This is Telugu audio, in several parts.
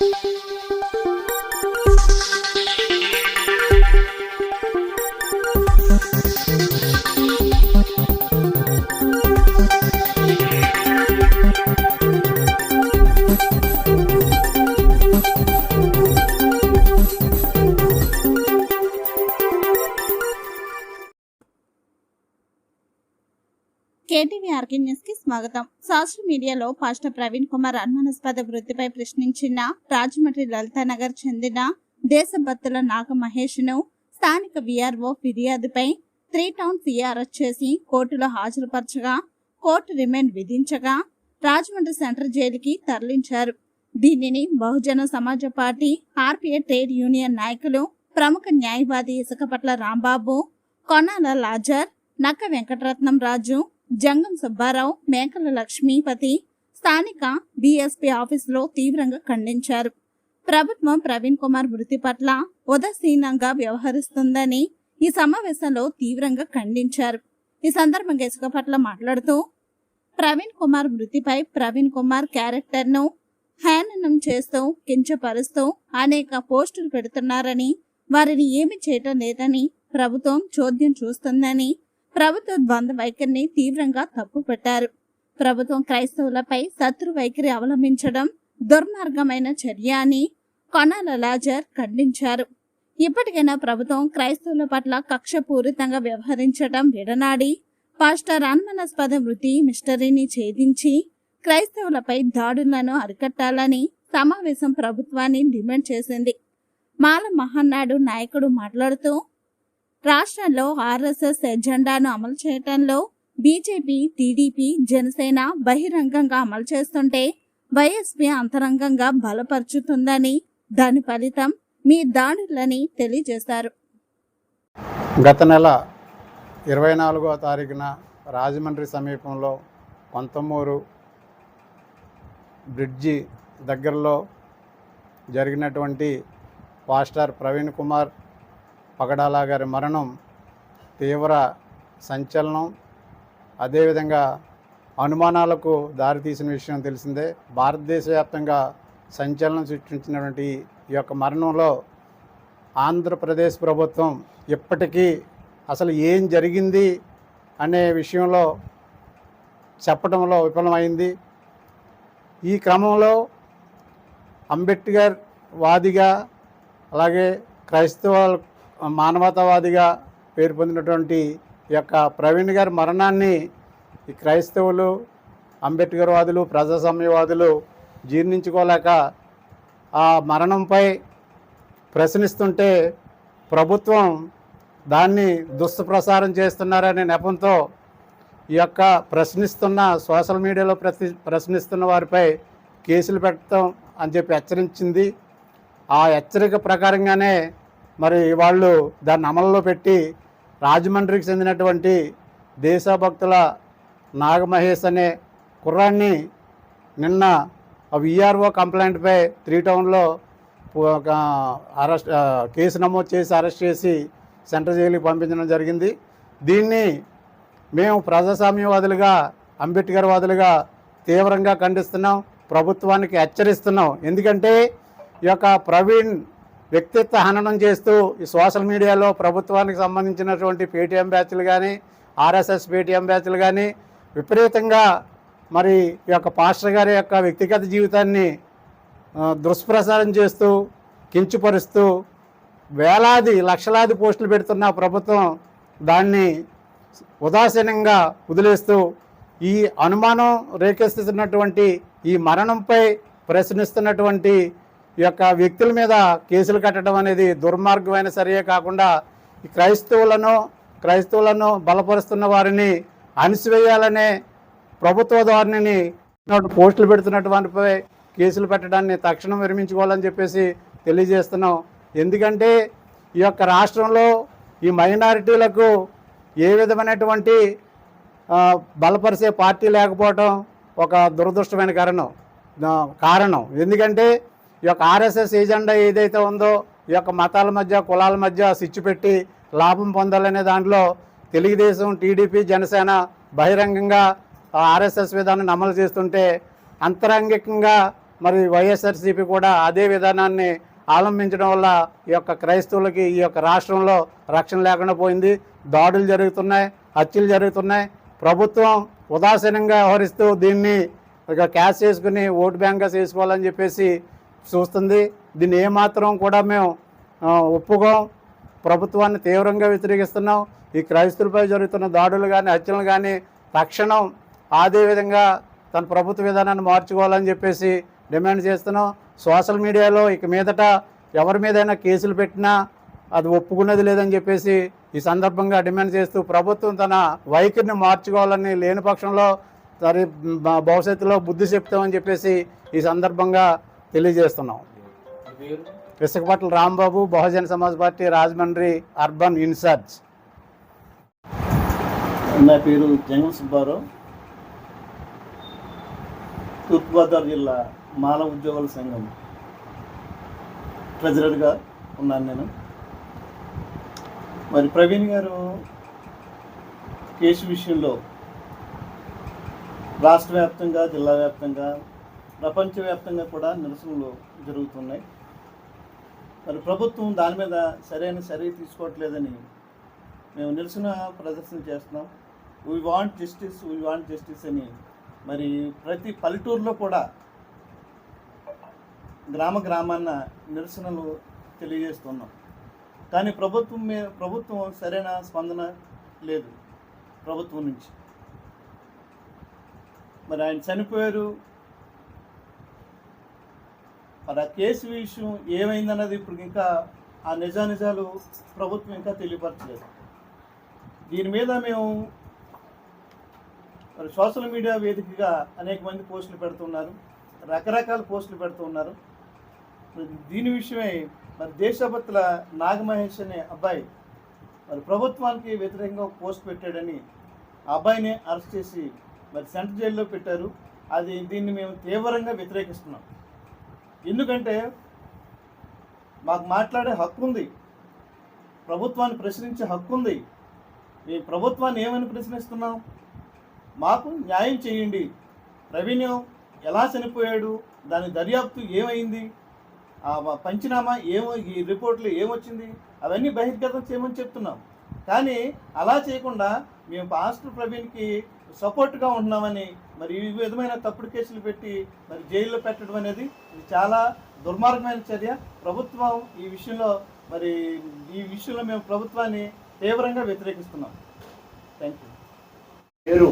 thank you స్వాగతం. సోషల్ మీడియాలో పాస్టర్ ప్రవీణ్ కుమార్ అనుమానాస్పద వృత్తిపై ప్రశ్నించిన రాజమండ్రి లలితానగర్ చెందిన దేశభక్తుల నాగ మహేష్ను స్థానిక విఆర్ఓ ఫిర్యాదుపై త్రీ టౌన్ సిఆర్ఎస్ చేసి కోర్టులో హాజరుపరచగా కోర్టు రిమాండ్ విధించగా రాజమండ్రి సెంట్రల్ జైలుకి తరలించారు. దీనిని బహుజన సమాజ పార్టీ ఆర్పీఏ ట్రేడ్ యూనియన్ నాయకులు ప్రముఖ న్యాయవాది ఇసుకపట్ల రాంబాబు కొనాల లాజర్ నక్క వెంకటరత్నం రాజు జంగం సుబ్బారావు మేకల లక్ష్మీపతి స్థానిక బీఎస్పీ ఆఫీసులో తీవ్రంగా ఖండించారు. ప్రభుత్వం ప్రవీణ్ కుమార్ మృతి పట్ల ఉదాసీనంగా వ్యవహరిస్తుందని ఈ సమావేశంలో తీవ్రంగా ఖండించారు. ఈ సందర్భంగా ఇసుక పట్ల మాట్లాడుతూ ప్రవీణ్ కుమార్ మృతిపై ప్రవీణ్ కుమార్ క్యారెక్టర్ను ను చేస్తూ కించపరుస్తూ అనేక పోస్టులు పెడుతున్నారని వారిని ఏమి చేయటం లేదని ప్రభుత్వం చోద్యం చూస్తుందని ప్రభుత్వ ద్వంద్వ వైఖరిని తీవ్రంగా తప్పుపట్టారు. ప్రభుత్వం క్రైస్తవులపై శత్రు వైఖరి అవలంబించడం దుర్మార్గమైన చర్య అని కొనాల లాజర్ ఖండించారు. ఇప్పటికైనా ప్రభుత్వం క్రైస్తవుల పట్ల కక్షపూరితంగా వ్యవహరించడం విడనాడి పాస్టర్ అనుమానాస్పద వృత్తి మిస్టరీని ఛేదించి క్రైస్తవులపై దాడులను అరికట్టాలని సమావేశం ప్రభుత్వాన్ని డిమాండ్ చేసింది. మాల మహానాడు నాయకుడు మాట్లాడుతూ రాష్ట్రంలో ఆర్ఎస్ఎస్ ఎజెండాను అమలు చేయటంలో బీజేపీ టీడీపీ జనసేన బహిరంగంగా అమలు చేస్తుంటే వైఎస్పీ అంతరంగంగా బలపరుచుతుందని దాని ఫలితం మీ దాడులని తెలియజేశారు. గత నెల ఇరవై నాలుగో తారీఖున రాజమండ్రి సమీపంలో కొంతమూరు బ్రిడ్జి దగ్గరలో జరిగినటువంటి పాస్టర్ ప్రవీణ్ కుమార్ పగడాల గారి మరణం తీవ్ర సంచలనం అదేవిధంగా అనుమానాలకు దారితీసిన విషయం తెలిసిందే. భారతదేశ వ్యాప్తంగా సంచలనం సృష్టించినటువంటి ఈ యొక్క మరణంలో ఆంధ్రప్రదేశ్ ప్రభుత్వం ఇప్పటికీ అసలు ఏం జరిగింది అనే విషయంలో చెప్పడంలో విఫలమైంది. ఈ క్రమంలో అంబేద్కర్ వాదిగా అలాగే క్రైస్తవ మానవతావాదిగా పేరు పొందినటువంటి ఈ యొక్క ప్రవీణ్ గారి మరణాన్ని ఈ క్రైస్తవులు అంబేద్కర్ వాదులు ప్రజాస్వామ్యవాదులు జీర్ణించుకోలేక ఆ మరణంపై ప్రశ్నిస్తుంటే ప్రభుత్వం దాన్ని దుష్ప్రసారం చేస్తున్నారనే నెపంతో ఈ యొక్క ప్రశ్నిస్తున్న సోషల్ మీడియాలో ప్రతి ప్రశ్నిస్తున్న వారిపై కేసులు పెట్టడం అని చెప్పి హెచ్చరించింది. ఆ హెచ్చరిక ప్రకారంగానే మరి వాళ్ళు దాన్ని అమల్లో పెట్టి రాజమండ్రికి చెందినటువంటి దేశభక్తుల నాగమహేష్ అనే కుర్రాన్ని నిన్న విఆర్ఓ కంప్లైంట్పై త్రీ టౌన్లో ఒక అరెస్ట్ కేసు నమోదు చేసి అరెస్ట్ చేసి సెంట్రల్ జైలుకి పంపించడం జరిగింది. దీన్ని మేము ప్రజాస్వామ్యవాదులుగా అంబేద్కర్ వాదులుగా తీవ్రంగా ఖండిస్తున్నాం ప్రభుత్వానికి హెచ్చరిస్తున్నాం. ఎందుకంటే ఈ యొక్క ప్రవీణ్ వ్యక్తిత్వ హననం చేస్తూ ఈ సోషల్ మీడియాలో ప్రభుత్వానికి సంబంధించినటువంటి పేటీఎం బ్యాచ్లు కానీ ఆర్ఎస్ఎస్ పేటీఎం బ్యాచ్లు కానీ విపరీతంగా మరి ఈ యొక్క పాస్టర్ గారి యొక్క వ్యక్తిగత జీవితాన్ని దుష్ప్రసారం చేస్తూ కించుపరుస్తూ వేలాది లక్షలాది పోస్టులు పెడుతున్న ప్రభుత్వం దాన్ని ఉదాసీనంగా వదిలేస్తూ ఈ అనుమానం రేకెత్తుతున్నటువంటి ఈ మరణంపై ప్రశ్నిస్తున్నటువంటి యొక్క వ్యక్తుల మీద కేసులు కట్టడం అనేది దుర్మార్గమైన సరియే కాకుండా క్రైస్తవులను క్రైస్తవులను బలపరుస్తున్న వారిని అణిసివేయాలనే ప్రభుత్వ ధోరణిని పోస్టులు పెడుతున్నటువంటిపై కేసులు పెట్టడాన్ని తక్షణం విరమించుకోవాలని చెప్పేసి తెలియజేస్తున్నాం. ఎందుకంటే ఈ యొక్క రాష్ట్రంలో ఈ మైనారిటీలకు ఏ విధమైనటువంటి బలపరిచే పార్టీ లేకపోవటం ఒక దురదృష్టమైన కారణం కారణం. ఎందుకంటే ఈ యొక్క ఆర్ఎస్ఎస్ ఏజెండా ఏదైతే ఉందో ఈ యొక్క మతాల మధ్య కులాల మధ్య సిచ్చు పెట్టి లాభం పొందాలనే దాంట్లో తెలుగుదేశం టీడీపీ జనసేన బహిరంగంగా ఆర్ఎస్ఎస్ విధానాన్ని అమలు చేస్తుంటే అంతరంగికంగా మరి వైఎస్ఆర్సీపీ కూడా అదే విధానాన్ని ఆలంబించడం వల్ల ఈ యొక్క క్రైస్తవులకి ఈ యొక్క రాష్ట్రంలో రక్షణ లేకుండా పోయింది. దాడులు జరుగుతున్నాయి హత్యలు జరుగుతున్నాయి. ప్రభుత్వం ఉదాసీనంగా వ్యవహరిస్తూ దీన్ని ఇక క్యాష్ చేసుకుని ఓటు బ్యాంక్గా చేసుకోవాలని చెప్పేసి చూస్తుంది. దీన్ని ఏమాత్రం కూడా మేము ఒప్పుకోం. ప్రభుత్వాన్ని తీవ్రంగా వ్యతిరేకిస్తున్నాం. ఈ క్రైస్తులపై జరుగుతున్న దాడులు కానీ హత్యలు కానీ తక్షణం అదే విధంగా తన ప్రభుత్వ విధానాన్ని మార్చుకోవాలని చెప్పేసి డిమాండ్ చేస్తున్నాం. సోషల్ మీడియాలో ఇక మీదట ఎవరి మీదైనా కేసులు పెట్టినా అది ఒప్పుకున్నది లేదని చెప్పేసి ఈ సందర్భంగా డిమాండ్ చేస్తూ ప్రభుత్వం తన వైఖరిని మార్చుకోవాలని లేని పక్షంలో సరే భవిష్యత్తులో బుద్ధి చెప్తామని చెప్పేసి ఈ సందర్భంగా తెలియజేస్తున్నాం. Visakhapatnam Rambabu Bahujan Samaj party Rajahmundry urban incharge. నా పేరు జంగం సుబ్బారావు. తూర్పుగోదావరి జిల్లా మాల ఉద్యోగుల సంఘం ట్రెజరర్గా ఉన్నాను నేను. మరి ప్రవీణ్ గారు కేసు విషయంలో రాష్ట్ర వ్యాప్తంగా జిల్లా వ్యాప్తంగా ప్రపంచవ్యాప్తంగా కూడా నిరసనలు జరుగుతున్నాయి. మరి ప్రభుత్వం దాని మీద సరైన చర్య తీసుకోవట్లేదని మేము నిరసన ప్రదర్శన చేస్తున్నాం. We want justice we want justice అని మరి ప్రతి పల్లెటూరులో కూడా గ్రామ గ్రామాన్న నిరసనలు తెలియజేస్తున్నాం. కానీ ప్రభుత్వం మీద ప్రభుత్వం సరైన స్పందన లేదు ప్రభుత్వం నుంచి. మరి ఆయన చనిపోయారు మరి ఆ కేసు విషయం ఏమైందన్నది ఇప్పుడు ఇంకా ఆ నిజానిజాలు ప్రభుత్వం ఇంకా తెలియపరచలేదు. దీని మీద మేము మరి సోషల్ మీడియా వేదికగా అనేక మంది పోస్టులు పెడుతున్నారు రకరకాల పోస్టులు పెడుతున్నారు. దీని విషయమై మరి దేశభక్తుల నాగమహేష్ అనే అబ్బాయి మరి ప్రభుత్వానికి వ్యతిరేకంగా పోస్ట్ పెట్టాడని ఆ అబ్బాయిని అరెస్ట్ చేసి మరి సెంట్రల్ జైల్లో పెట్టారు. అది దీన్ని మేము తీవ్రంగా వ్యతిరేకిస్తున్నాం. ఎందుకంటే మాకు మాట్లాడే హక్కు ఉంది. ప్రభుత్వాన్ని ప్రశ్నించే హక్కు ఉంది. మీ ప్రభుత్వాన్ని ఏమని ప్రశ్నిస్తున్నాం? మాకు న్యాయం చేయండి. రెవెన్యూ ఎలా చనిపోయాడు? దాని దర్యాప్తు ఏమైంది? ఆ పంచనామా ఏమో ఈ రిపోర్ట్లు ఏమొచ్చింది? అవన్నీ బహిర్గతం చేయమని చెప్తున్నాం. కానీ అలా చేయకుండా మేము పాస్టర్ ప్రవీణ్కి సపోర్ట్గా ఉంటున్నామని మరి ఈ విధమైన తప్పుడు కేసులు పెట్టి మరి జైల్లో పెట్టడం అనేది ఇది చాలా దుర్మార్గమైన చర్య. ప్రభుత్వం ఈ విషయంలో మరి ఈ విషయంలో మేము ప్రభుత్వాన్ని తీవ్రంగా వ్యతిరేకిస్తున్నాం. థ్యాంక్ యూ పేరు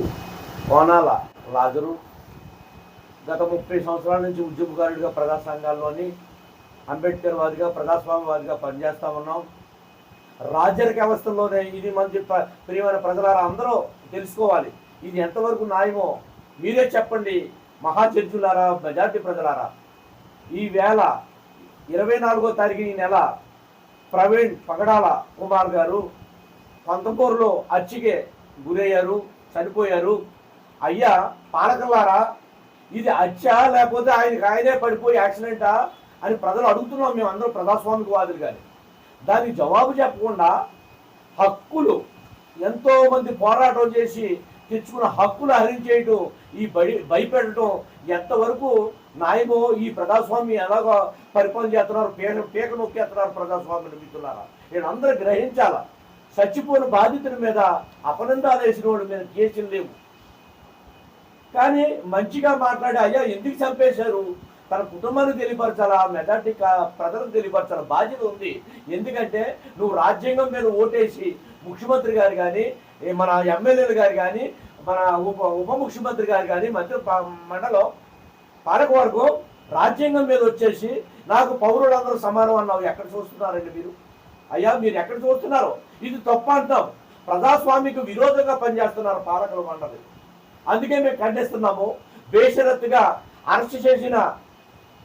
కోనాల లాజరు గత ముప్పై సంవత్సరాల నుంచి ఉద్యమకారుడిగా ప్రజా సంఘాల్లోని అంబేద్కర్ వాదిగా ప్రజాస్వామ్యవాదిగా పనిచేస్తూ ఉన్నాం. రాజ్యాంగ వ్యవస్థలోనే ఇది మన ప్రియమైన ప్రజలారా అందరూ తెలుసుకోవాలి. ఇది ఎంతవరకు న్యాయమో మీరే చెప్పండి మహాచర్చులారా మెజార్టీ ప్రజలారా. ఈవేళ ఇరవై నాలుగో తారీఖు ఈ నెల ప్రవీణ్ పగడాల కుమార్ గారు పంతకూరులో అచ్చికే గురయ్యారు చనిపోయారు. అయ్యా పాలకల్లారా ఇది అచ్చా లేకపోతే ఆయనకి ఆయనే పడిపోయి యాక్సిడెంటా అని ప్రజలు అడుగుతున్నాం మేము అందరూ ప్రజాస్వామికవాదులు కానీ దానికి జవాబు చెప్పకుండా హక్కులు ఎంతోమంది పోరాటం చేసి తెచ్చుకున్న హక్కులు హరించేయటం ఈ బడి భయపెట్టడం ఎంతవరకు న్యాయమో ఈ ప్రజాస్వామ్యం ఎలాగో పరిపాలన చేస్తున్నారు పీక పీక నొక్కేస్తున్నారు ప్రజాస్వామ్యం మిత్రులారా. నేను అందరు గ్రహించాలా? చచ్చిపోయిన బాధితుల మీద అపనందాలు వేసిన వాళ్ళ మీద కేసులు లేవు. కానీ మంచిగా మాట్లాడి అయ్యా ఎందుకు చంపేశారు? తన కుటుంబానికి తెలియపరచాలా? మెజార్టీ కా- ప్రజలకు తెలియపరచాల? బాధ్యత ఉంది. ఎందుకంటే నువ్వు రాజ్యాంగం మీద ఓటేసి ముఖ్యమంత్రి గారు కానీ మన ఎమ్మెల్యేలు గారు కానీ మన ఉప ఉప ముఖ్యమంత్రి గారు కానీ మంత్రి ప- మండలం పాలకవర్గం రాజ్యాంగం మీద వచ్చేసి నాకు పౌరులందరూ సమానం అన్నావు. ఎక్కడ చూస్తున్నారండి మీరు? అయ్యా మీరు ఎక్కడ చూస్తున్నారు? ఇది తప్ప అంటాం. ప్రజాస్వామికి విరోధంగా పనిచేస్తున్నారు పాలకుల మండలి. అందుకే మేము ఖండిస్తున్నాము. బేషరత్తుగా అరెస్ట్ చేసిన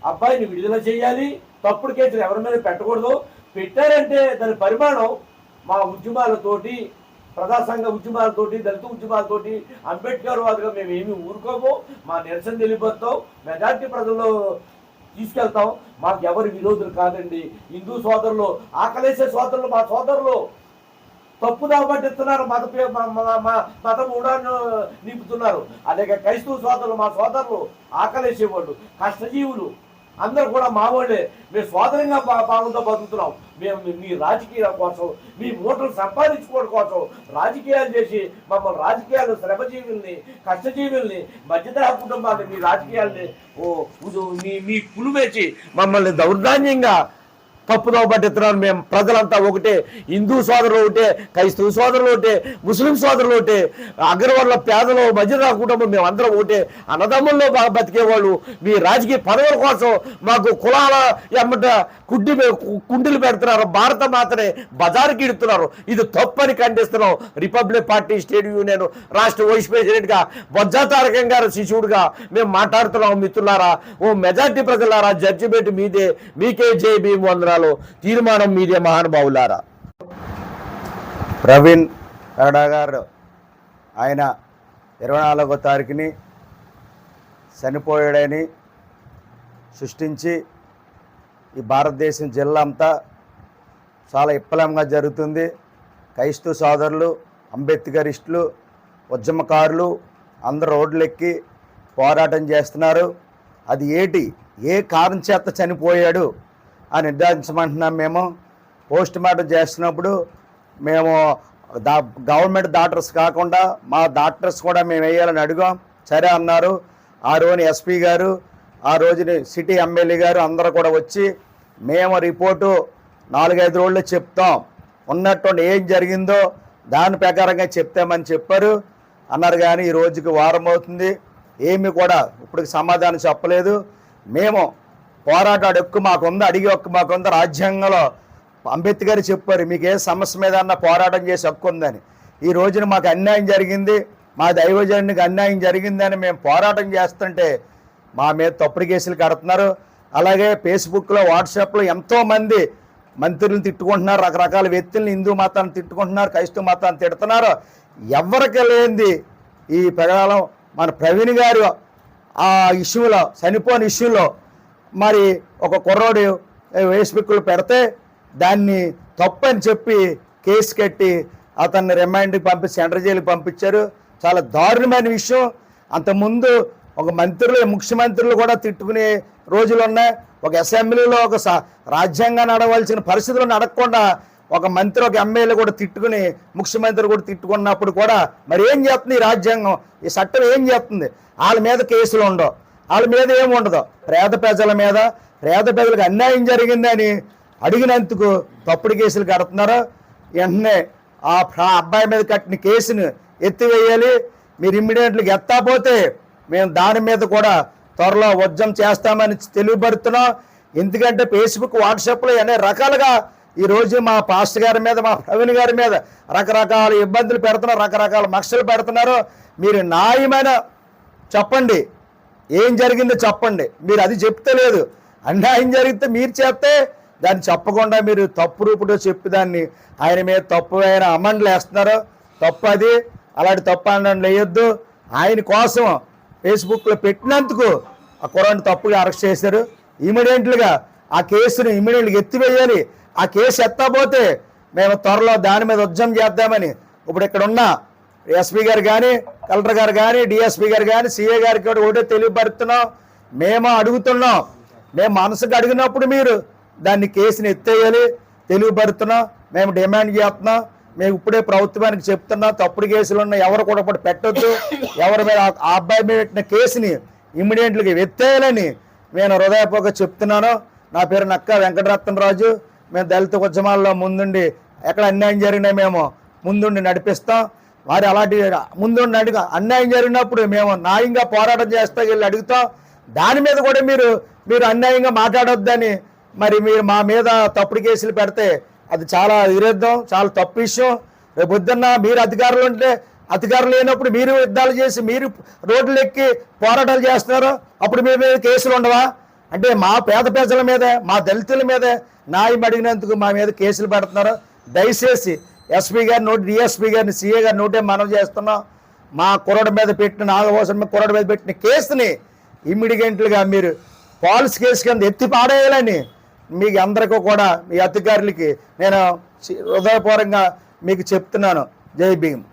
అబ్బాయిని విడుదల చేయాలి. తప్పుడు కేసులు ఎవరి మీద పెట్టకూడదు. పెట్టారంటే దాని పరిమాణం మా ఉద్యమాలతోటి ప్రజాసంఘ ఉద్యమాలతోటి దళిత ఉద్యమాలతోటి అంబేద్కర్ వాదుగా మేము ఏమి ఊరుకోము. మా నిరసన తెలియబోతాం మెజార్టీ ప్రజల్లో తీసుకెళ్తాం. మాకు ఎవరి విరోధులు కాదండి. హిందూ సోదరులు ఆకలేసే సోదరులు మా సోదరులు తప్పుదావ పట్టిస్తున్నారు మత మ- మ- మత మూడాన్ని నింపుతున్నారు. అలాగే క్రైస్తవ సోదరులు మా సోదరులు ఆకలేసేవాళ్ళు కష్టజీవులు. అందరూ కూడా మావోడే మేము స్వాతంత్రంగా బా- బతుకుతున్నాం. మేము మీ- రాజకీయాల కోసం మీ ఓట్లు సంపాదించుకోవడం కోసం రాజకీయాలు చేసి మమ్మల్ని రాజకీయాలు శ్రమజీవుల్ని కష్టజీవుల్ని మధ్యతరహ కుటుంబాన్ని మీ రాజకీయాల్ని ఓ మీ మీ పులుమేచి మమ్మల్ని దౌర్ధాన్యంగా తప్పుదోవ పట్టిస్తున్నారు మేము. ప్రజలంతా ఒకటే హిందూ సోదరులు ఒకటే క్రైస్తవ సోదరులు ఒకటే ముస్లిం సోదరులు ఒకటే అగ్రవర్ల పేదలు మధ్యరా కుటుంబం మేము అందరం ఒకటే. అన్నదమ్ముల్లో బాగా బతికేవాళ్ళు మీ రాజకీయ పదవుల కోసం మాకు కులాల ఎమ్మట కుడ్డి కుండీలు పెడుతున్నారు. భారత మాతనే బజారుకి ఇడుతున్నారు. ఇది తప్పని ఖండిస్తున్నాం. రిపబ్లిక్ పార్టీ స్టేట్ యూనియన్ రాష్ట్ర వైస్ ప్రెసిడెంట్గా బొజ్జా తారకం గారు శిశువుడుగా మేము మాట్లాడుతున్నాం మిత్రులారా. ఓ మెజార్టీ ప్రజలారా జడ్జిమెంట్ మీదే మీకే జై భీమ్ వందనాలు తీర్మానం మీదే మహానుభావులారా. ప్రవీణ్ కరడా గారు ఆయన ఇరవై నాలుగో తారీఖుని చనిపోయాడని సృష్టించి ఈ భారతదేశం జిల్లా అంతా చాలా ఇప్పలంగా జరుగుతుంది. క్రైస్తవ సోదరులు అంబేద్కరిస్టులు ఉద్యమకారులు అందరు రోడ్లెక్కి పోరాటం చేస్తున్నారు. అది ఏటి? ఏ కారణం చేత చనిపోయాడు? అని నిర్ధారించమంటున్నాం మేము. పోస్ట్ మార్టం చేస్తున్నప్పుడు మేము దా గవర్నమెంట్ డాక్టర్స్ కాకుండా మా డాక్టర్స్ కూడా మేము వేయాలని అడిగాం. సరే అన్నారు. ఆ రోజున ఎస్పీ గారు ఆ రోజుని సిటీ ఎమ్మెల్యే గారు అందరూ కూడా వచ్చి మేము రిపోర్టు నాలుగైదు రోజుల్లో చెప్తాం. ఉన్నట్టుండి ఏం జరిగిందో దాని ప్రకారంగా చెప్తామని చెప్పారు. అన్నారు కానీ ఈ రోజుకి వారం అవుతుంది. ఏమి కూడా ఇప్పుడు సమాధానం చెప్పలేదు. మేము పోరాటాడు ఎక్కువ మాకుంది అడిగే హక్కు మాకుంది రాజ్యాంగంలో. అంబేద్కర్ చెప్పారు మీకు ఏ సమస్య మీద అన్న పోరాటం చేసి హక్కు ఉందని. ఈ రోజున మాకు అన్యాయం జరిగింది మా దైవజనునికి అన్యాయం జరిగిందని మేము పోరాటం చేస్తుంటే మా మీద తప్పుడు కేసులు కడుతున్నారు. అలాగే ఫేస్బుక్లో వాట్సాప్లో ఎంతోమంది మంత్రులను తిట్టుకుంటున్నారు రకరకాల వ్యక్తులను హిందూ మతాన్ని తిట్టుకుంటున్నారు క్రైస్తవ మతాన్ని తిడుతున్నారు. ఎవరికి లేనిది ఈ ప్రకారం మన ప్రవీణ్ గారు ఆ ఇష్యూలో చనిపోయిన ఇష్యూలో మరి ఒక కుర్రోడు ఫేస్బుక్లో పెడితే దాన్ని తప్పు అని చెప్పి కేసు కట్టి అతన్ని రిమాండ్కి పంపి సెంటర్ జైలుకి పంపించారు. చాలా దారుణమైన విషయం. అంతకుముందు ఒక మంత్రులు ముఖ్యమంత్రులు కూడా తిట్టుకునే రోజులు ఉన్నాయి ఒక అసెంబ్లీలో ఒక రాజ్యాంగం నడవలసిన పరిస్థితులు నడకుండా ఒక మంత్రి ఒక ఎమ్మెల్యే కూడా తిట్టుకుని ముఖ్యమంత్రి కూడా తిట్టుకున్నప్పుడు కూడా మరి ఏం చేస్తుంది ఈ రాజ్యాంగం? ఈ చట్టం ఏం చేస్తుంది? వాళ్ళ మీద కేసులు ఉండవు. వాళ్ళ మీద ఏమి ఉండదు పేద ప్రజల మీద పేద ప్రజలకు అన్యాయం జరిగిందని అడిగినందుకు తప్పుడు కేసులు కడుతున్నారు. వెంటనే ఆ అబ్బాయి మీద కట్టిన కేసును ఎత్తివేయాలి. మీరు ఇమ్మీడియట్గా ఎత్తాపోతే మేము దాని మీద కూడా త్వరలో ఉద్యమం చేస్తామని తెలియబడుతున్నాం ఎందుకంటే ఫేస్బుక్ వాట్సాప్లో అనే రకాలుగా ఈరోజు మా పాస్టర్ గారి మీద మా ప్రవీణ్ గారి మీద రకరకాల ఇబ్బందులు పెడుతున్నారు రకరకాల మక్షలు పెడుతున్నారు. మీరు న్యాయమైన చెప్పండి. ఏం జరిగిందో చెప్పండి. మీరు అది చెప్తే లేదు అన్యాయం జరిగితే మీరు చేస్తే దాన్ని చెప్పకుండా మీరు తప్పు రూపుతో చెప్పి దాన్ని ఆయన మీద తప్పు ఆయన అమండ్లు వేస్తున్నారు తప్పు అది. అలాంటి తప్పు అన్నం వేయొద్దు ఆయన కోసం ఫేస్బుక్లో పెట్టినందుకు ఆ కురాన్ని తప్పుగా అరెస్ట్ చేశారు. ఇమీడియట్లుగా ఆ కేసును ఇమీడియట్గా ఎత్తివేయాలి. ఆ కేసు ఎత్తపోతే మేము త్వరలో దాని మీద ఉద్యమం చేద్దామని ఇప్పుడు ఇక్కడ ఉన్న ఎస్పీ గారు కానీ కలెక్టర్ గారు కానీ డిఎస్పీ గారు కానీ సిఏ గారికి కూడా ఒకటే తెలియపరుస్తున్నాం. మేము అడుగుతున్నాం. మేము మనసుకు అడిగినప్పుడు మీరు దాన్ని కేసుని ఎత్తేయాలి తెలియపరుతున్నాం మేము డిమాండ్ చేస్తున్నాం. మేము ఇప్పుడే ప్రభుత్వానికి చెప్తున్నాం. తప్పుడు కేసులు ఉన్న ఎవరు కూడా ఇప్పుడు పెట్టొద్దు. ఎవరి మీద ఆ- ఆ అబ్బాయి మీద పెట్టిన కేసుని ఇమ్మీడియట్గా ఎత్తేయాలని నేను హృదయపూర్వక చెప్తున్నాను. నా పేరు నక్క వెంకటరత్నరాజు. మేము దళిత ఉద్యమాల్లో ముందుండి ఎక్కడ అన్యాయం జరిగినా మేము ముందుండి నడిపిస్తాం. వారు అలాంటి ముందుండి అడిగ అన్యాయం జరిగినప్పుడు మేము న్యాయంగా పోరాటం చేస్తా వెళ్ళి అడుగుతాం దాని మీద కూడా మీరు మీరు అన్యాయంగా మాట్లాడొద్దని మరి మీరు మా మీద తప్పుడు కేసులు పెడితే అది చాలా విరుద్ధం చాలా తప్పు విషయం. రేపు పొద్దున్న మీరు అధికారులు ఉంటే అధికారులు లేనప్పుడు మీరు యుద్ధాలు చేసి మీరు రోడ్లు ఎక్కి పోరాటాలు చేస్తున్నారు. అప్పుడు మీ మీద కేసులు ఉండవా? అంటే మా పేద ప్రజల మీద మా దళితుల మీద న్యాయం అడిగినందుకు మా మీద కేసులు పెడుతున్నారు. దయచేసి ఎస్పీ గారి నోటి డిఎస్పీ గారిని సీఏ గారి నోటే మనం చేస్తున్నాం. మా కురడు మీద పెట్టిన నాగభూషణ మీద మీద పెట్టిన కేసుని ఇమ్మీడియట్లుగా మీరు పాలసీ కేసు కింద ఎత్తి పాడేయాలని మీకు అందరికీ కూడా మీ అధికారులకి నేను హృదయపూర్వకంగా మీకు చెప్తున్నాను. జై భీమ్.